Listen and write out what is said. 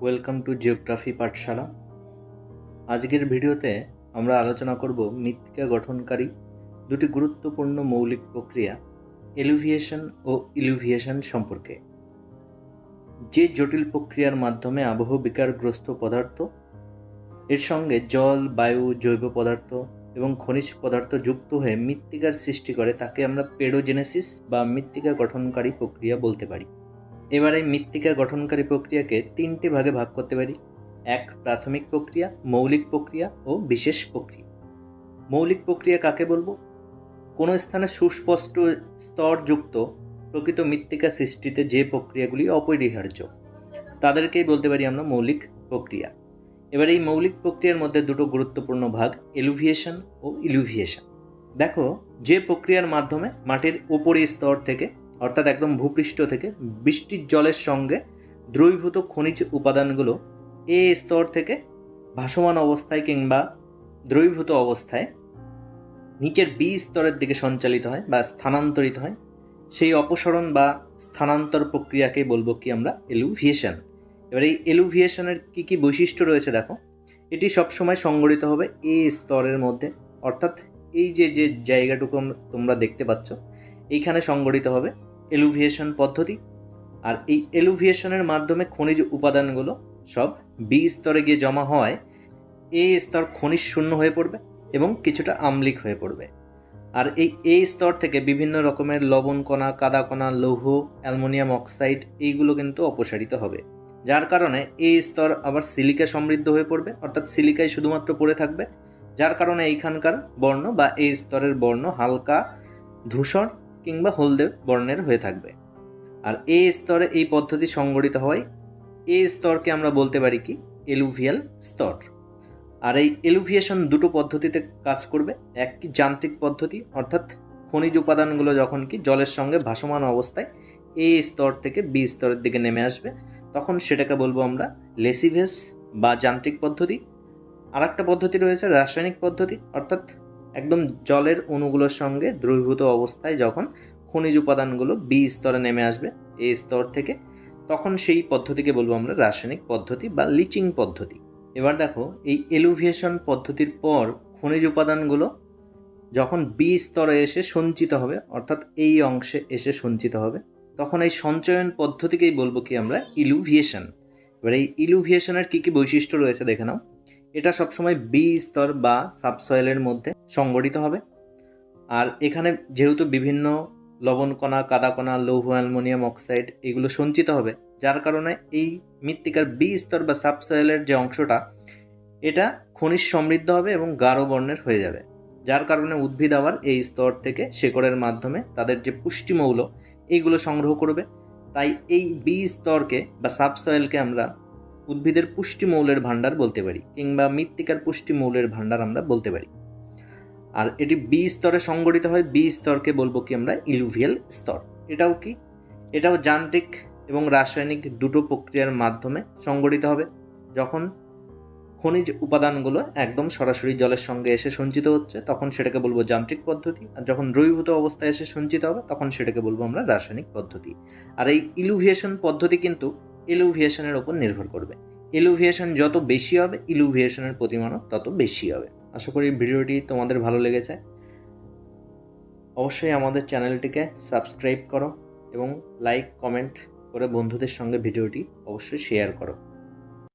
Welcome to geography পাঠশালা। আজকের ভিডিওতে আমরা আলোচনা করব মৃত্তিকা গঠনকারী দুটি গুরুত্বপূর্ণ মৌলিক প্রক্রিয়া, এলুভিয়েশন ও ইলুভিয়েশন সম্পর্কে। যে জটিল প্রক্রিয়ার মাধ্যমে আবহ বিকারগ্রস্ত পদার্থ, এর সঙ্গে জল, বায়ু, জৈব পদার্থ এবং খনিজ পদার্থ যুক্ত হয়ে মৃত্তিকার সৃষ্টি করে, তাকে আমরা পেডোজেনেসিস বা মৃত্তিকা গঠনকারী প্রক্রিয়া বলতে পারি। এবারে মৃত্তিকা গঠনকারী প্রক্রিয়াকে তিনটি ভাগে ভাগ করতে পারি। এক, প্রাথমিক প্রক্রিয়া, মৌলিক প্রক্রিয়া ও বিশেষ প্রক্রিয়া। মৌলিক প্রক্রিয়া কাকে বলব? কোনো স্থানে সুস্পষ্ট স্তরযুক্ত প্রকৃত মৃত্তিকা সৃষ্টিতে যে প্রক্রিয়াগুলি অপরিহার্য, তাদেরকেই বলতে পারি আমরা মৌলিক প্রক্রিয়া। এবার এই মৌলিক প্রক্রিয়ার মধ্যে দুটো গুরুত্বপূর্ণ ভাগ, এলুভিয়েশন ও ইলুভিয়েশন। দেখো, যে প্রক্রিয়ার মাধ্যমে মাটির উপরের স্তর থেকে অর্থাৎ একদম ভূপৃষ্ঠ থেকে বৃষ্টির জলের সঙ্গে দ্রবীভূত খনিজ উপাদানগুলো এ স্তর থেকে ভাসমান অবস্থায় কিংবা দ্রবীভূত অবস্থায় নিচের বি স্তরের দিকে সঞ্চালিত হয় বা স্থানান্তরিত হয়। সেই অপসরণ বা স্থানান্তর প্রক্রিয়াকে বলব কি আমরা এলুভিয়েশন। এবার এই এলুভিয়েশনের কী কী বৈশিষ্ট্য রয়েছে দেখো। এটি সবসময় সংগঠিত হবে এ স্তরের মধ্যে। অর্থাৎ এই যে যে জায়গাটুকু তোমরা দেখতে পাচ্ছ, এইখানে সংগঠিত হবে এলুভিয়েশন পদ্ধতি আর এই এলুভিয়েশনের মাধ্যমে খনিজ উপাদানগুলো সব বি স্তরে গিয়ে জমা হওয়ায় এ স্তর খনিজ শূন্য হয়ে পড়বে এবং কিছুটা আম্লিক হয়ে পড়বে। আর এই এ স্তর থেকে বিভিন্ন রকমের লবণ কণা, কাদা কণা, লৌহ, অ্যালমোনিয়াম অক্সাইড এইগুলো কিন্তু অপসারিত হবে। যার কারণে এই স্তর আবার সিলিকা সমৃদ্ধ হয়ে পড়বে, অর্থাৎ সিলিকায় শুধুমাত্র পড়ে থাকবে। যার কারণে এইখানকার বর্ণ বা এই স্তরের বর্ণ হালকা ধূসর কিংবা হলদে বর্ণের হয়ে থাকবে। আর এ স্তরে এই পদ্ধতি সংগঠিত হয়, এ স্তরকে আমরা বলতে পারি কি? এলুভিয়াল স্তর। আর এই এলুভিয়েশন দুটো পদ্ধতিতে কাজ করবে, এক কি যান্ত্রিক পদ্ধতি, অর্থাৎ খনিজ উপাদানগুলো যখন কি জলের সঙ্গে ভাসমান অবস্থায় এ স্তর থেকে বি স্তরের দিকে নেমে আসবে, তখন সেটাকে বলব আমরা লেসিভেস বা যান্ত্রিক পদ্ধতি। আর একটা পদ্ধতি রয়েছে রাসায়নিক পদ্ধতি, অর্থাৎ একদম জলের অণুগুলোর সঙ্গে দ্রবীভূত অবস্থায় যখন খনিজ উপাদানগুলো বি স্তরে নেমে আসবে এ স্তর থেকে, তখন সেই পদ্ধতিকে বলব আমরা রাসায়নিক পদ্ধতি বা লিচিং পদ্ধতি। এবার দেখো, এই এলুভিয়েশন পদ্ধতির পর খনিজ উপাদানগুলো যখন বি স্তরে এসে সঞ্চিত হবে, অর্থাৎ এই অংশে এসে সঞ্চিত হবে, তখন এই সঞ্চয়ন পদ্ধতিকেই বলব কি আমরা ইলুভিয়েশন এবার এই ইলুভিয়েশনের কী কী বৈশিষ্ট্য রয়েছে দেখে নাও। এটা সবসময় বি স্তর বা সাবসয়েলের মধ্যে সংগঠিত হবে। আর এখানে যেহেতু বিভিন্ন লবণকণা কাদাকণা লৌহ, অ্যালমোনিয়াম অক্সাইড এগুলো সঞ্চিত হবে, যার কারণে এই মৃত্তিকার বি স্তর বা সাবসয়েলের যে অংশটা, এটা খনিজ সমৃদ্ধ হবে এবং গাঢ় বর্ণের হয়ে যাবে। যার কারণে উদ্ভিদ আবার এই স্তর থেকে শেকড়ের মাধ্যমে তাদের যে পুষ্টিমৌল এইগুলো সংগ্রহ করবে। তাই এই বি স্তরকে বা সাবসয়েলকে আমরা উদ্ভিদের পুষ্টিমৌলের ভাণ্ডার বলতে পারি, কিংবা মৃত্তিকার পুষ্টিমৌলের ভাণ্ডার আমরা বলতে পারি। আর এটি বি স্তরে সংগঠিত হয় বি স্তরকে বলব কি আমরা ইলুভিয়াল স্তর। এটাও কি? এটাও যান্ত্রিক এবং রাসায়নিক দুটো প্রক্রিয়ার মাধ্যমে সংগঠিত হবে, যখন খনিজ উপাদানগুলো একদম সরাসরি জলের সঙ্গে এসে সঞ্চিত হচ্ছে, তখন সেটাকে বলব যান্ত্রিক পদ্ধতি, আর যখন দ্রবীভূত অবস্থায় এসে সঞ্চিত হবে, তখন সেটাকে বলব আমরা রাসায়নিক পদ্ধতি। আর এই ইলুভিয়েশন পদ্ধতি কিন্তু এলুভিয়েশনের ওপর নির্ভর করবে। এলুভিয়েশন যত বেশি হবে ইলুভিয়েশনের পরিমাণও তত বেশি হবে। আশা করি ভিডিওটি তোমাদের ভালো লেগেছে। অবশ্যই আমাদের চ্যানেলটিকে সাবস্ক্রাইব করো এবং লাইক, কমেন্ট করে বন্ধুদের সঙ্গে ভিডিওটি অবশ্যই শেয়ার করো।